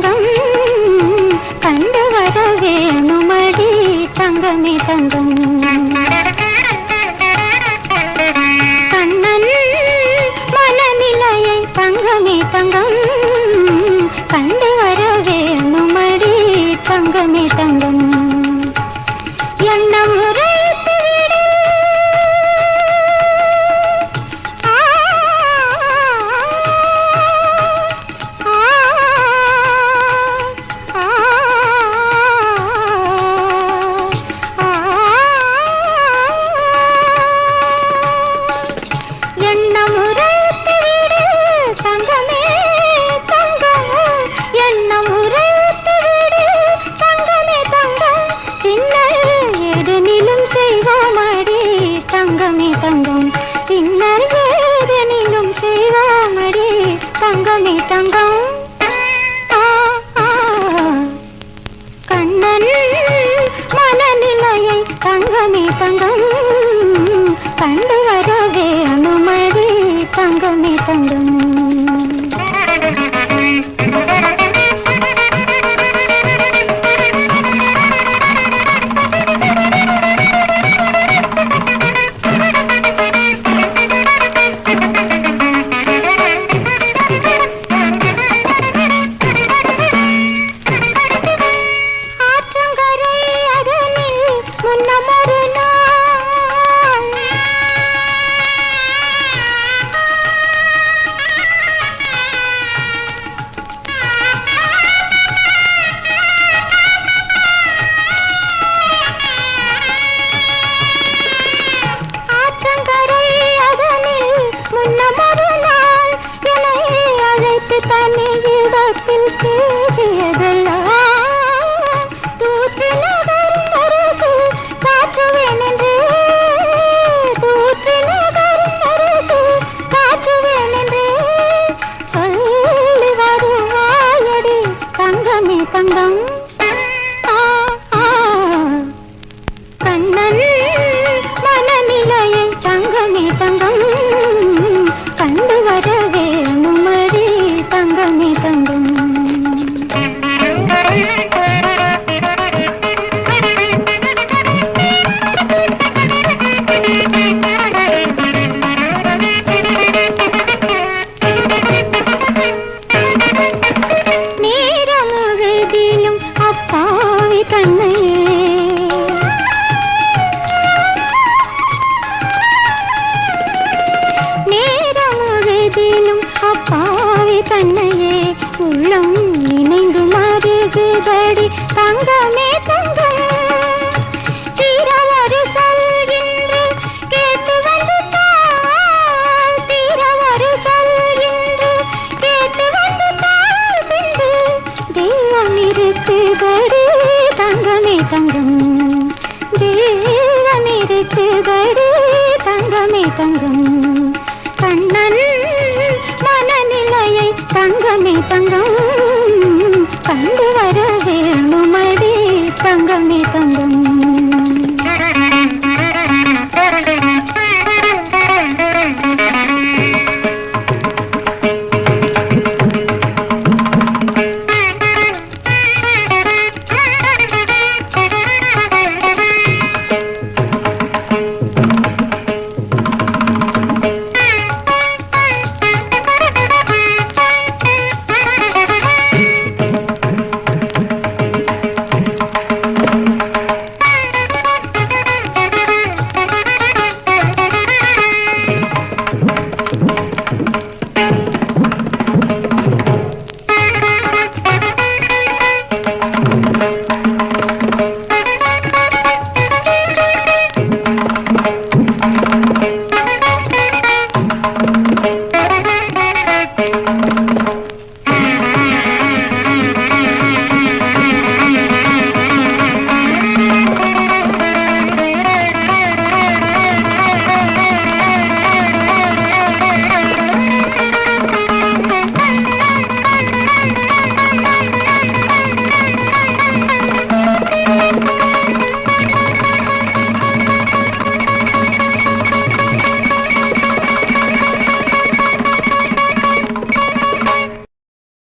தங்கம். கண்டு வர வேணுமடி தங்கமே தங்கம். తాళి తంగం கண்ணன் மன நிலையை தங்கமே தங்கம் கண்டு வரவே அனுமதி தங்கமே தங்கம் আমার தங்கம் கண்ணன் மனநிலையை தங்கமே தங்கம். கண்டு வரவே தன்னையே உள்ளம் நினைந்து மாறுகிறடி തങ്കമേ തങ്കം. കണ്ടു വരവേണു മടി തങ്കമേ തങ്കം.